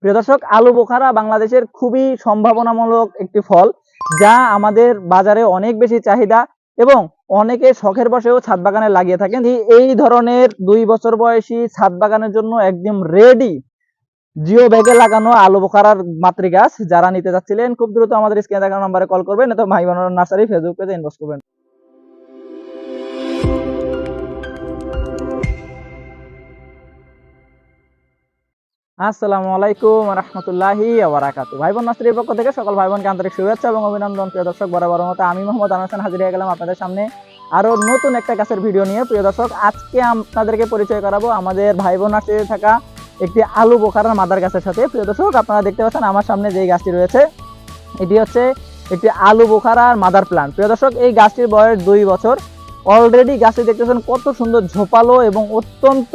প্রিয় দর্শক, আলু বোখারা বাংলাদেশের খুবই সম্ভাবনামূলক একটি ফল, যা আমাদের বাজারে অনেক বেশি চাহিদা এবং অনেকে শখের বসেও ছাদ বাগানে লাগিয়ে থাকেন। এই- ধরনের দুই বছর বয়সী ছাদ বাগানের জন্য একদম রেডি জিও ব্যাগে লাগানো আলু বোখারার মাতৃ গাছ যারা নিতে যাচ্ছিলেন, খুব দ্রুত আমাদের স্ক্রিনে দেখানো নাম্বারে কল করবেন তো ভাই বোনের নার্সারি ফেসবুক পেজে ইনবক্স করবেন। আসসালামু আলাইকুম রহমতুল্লাহি আবরাকাতু ভাই বোন নাস্তির পক্ষ থেকে সকল ভাই বোনকে আন্তরিক শুভেচ্ছা এবং অভিনন্দন। প্রিয় দর্শক বরাবর মতো আমি মোহাম্মদ আনার হোসেন হাজির হয়ে গেলাম আপনাদের সামনে আরও নতুন একটা গাছের ভিডিও নিয়ে। প্রিয় দর্শক, আজকে আপনাদেরকে পরিচয় করাবো আমাদের ভাই বোন নার্সারিতে থাকা একটি আলু বোখারার মাদার গাছের সাথে। প্রিয় দর্শক, আপনারা দেখতে পাচ্ছেন আমার সামনে যেই গাছটি রয়েছে, এটি হচ্ছে একটি আলু বোখারার মাদার প্লান্ট। প্রিয় দর্শক, এই গাছটির বয়স দুই বছর। অলরেডি গাছটি দেখতেছেন কত সুন্দর ঝোপালো এবং অত্যন্ত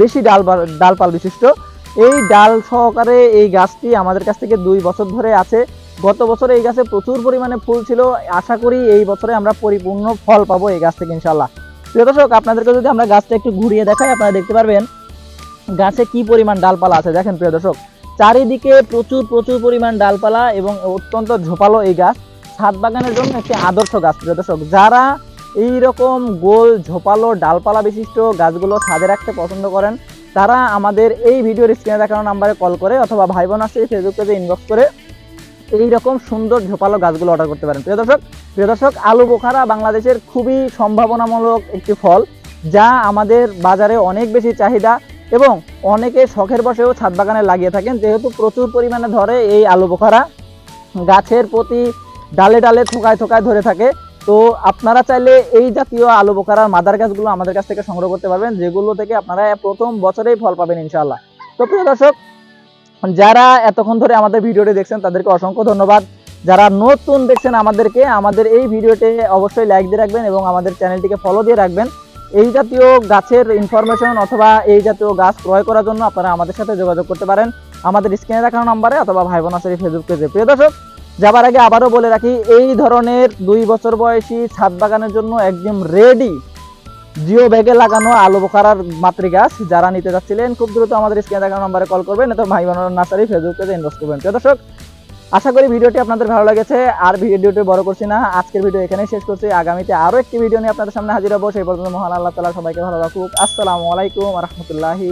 বেশি ডাল ডালপাল বিশিষ্ট। এই ডাল সহকারে এই গাছটি আমাদের কাছ থেকে দুই বছর ধরে আছে। গত বছর এই গাছে প্রচুর পরিমাণে ফুল ছিল। আশা করি এই বছরে আমরা পরিপূর্ণ ফল পাবো এই গাছ থেকে ইনশাল্লাহ প্রিয় দর্শক, আপনাদেরকে যদি আমরা গাছটা একটু ঘুরিয়ে দেখাই, আপনারা দেখতে পারবেন গাছে কি পরিমাণ ডালপালা আছে। দেখেন প্রিয় দর্শক, চারিদিকে প্রচুর প্রচুর পরিমাণ ডালপালা এবং অত্যন্ত ঝোপালো এই গাছ। ছাদ বাগানের জন্য একটি আদর্শ গাছ, প্রিয় দর্শক। যারা এই রকম গোল, ঝোপালো ডালপালা বিশিষ্ট গাছগুলো ছাদে রাখতে পছন্দ করেন। তারা আমাদের এই ভিডিওর স্ক্রিনে দেখানো নাম্বারে কল করে অথবা ভাই বোন আসছে ফেসবুক পেজে ইনবক্স করে এই রকম সুন্দর ঝোপালো গাছগুলো অর্ডার করতে পারেন। প্রিয় দর্শক প্রিয় দর্শক, আলু বোখারা বাংলাদেশের খুবই সম্ভাবনামূলক একটি ফল যা আমাদের বাজারে অনেক বেশি চাহিদা এবং অনেকে শখের বসেও ছাদ বাগানে লাগিয়ে থাকেন। যেহেতু প্রচুর পরিমাণে ধরে এই আলু বোখারা গাছের প্রতি ডালে ডালে থোকায় থোকায় ধরে থাকে। তো আপনারা চাইলে এই জাতীয় আলু বোখারার মাদার গাছগুলো আমাদের কাছ থেকে সংগ্রহ করতে পারবেন, যেগুলো থেকে আপনারা প্রথম বছরেই ফল পাবেন ইনশাল্লাহ তো প্রিয় দর্শক, যারা এতক্ষণ ধরে আমাদের ভিডিওটি দেখছেন, তাদেরকে অসংখ্য ধন্যবাদ। যারা নতুন দেখছেন আমাদেরকে, আমাদের এই ভিডিওতে অবশ্যই লাইক দিয়ে রাখবেন এবং আমাদের চ্যানেলটিকে ফলো দিয়ে রাখবেন। এই জাতীয় গাছের ইনফরমেশন অথবা এই জাতীয় গাছ ক্রয় করার জন্য আপনারা আমাদের সাথে যোগাযোগ করতে পারেন। আমাদের স্ক্রিনে দেখানো নাম্বারে অথবা ভাই বোন আসারি ফেসবুক পেজে প্রিয় দর্শক যাবার আগে আবারও বলে রাখি, এই ধরনের দুই বছর বয়সী ছাদ বাগানের জন্য একদম রেডি জিও ব্যাগে লাগানো আলু বোখারার মাতৃ গাছ। যারা নিতে যাচ্ছিলেন, খুব দ্রুত আমাদের স্ক্রিনে দেখানো নাম্বারে কল করবেন তো ভাই বোনের নার্সারি ফেসবুক পেজে ইনবক্স করবেন। প্রিয় দর্শক, আশা করি ভিডিওটি আপনাদের ভালো লেগেছে। আর ভিডিওটি বড় করছি না, আজকের ভিডিও এখানেই শেষ করছি। আগামীতে আরও একটি ভিডিও নিয়ে আপনাদের সামনে হাজির হব। সেই পর্যন্ত মহান আল্লাহ তালা সবাইকে ভালো রাখুক। আসসালামু আলাইকুম রহমতুল্লাহি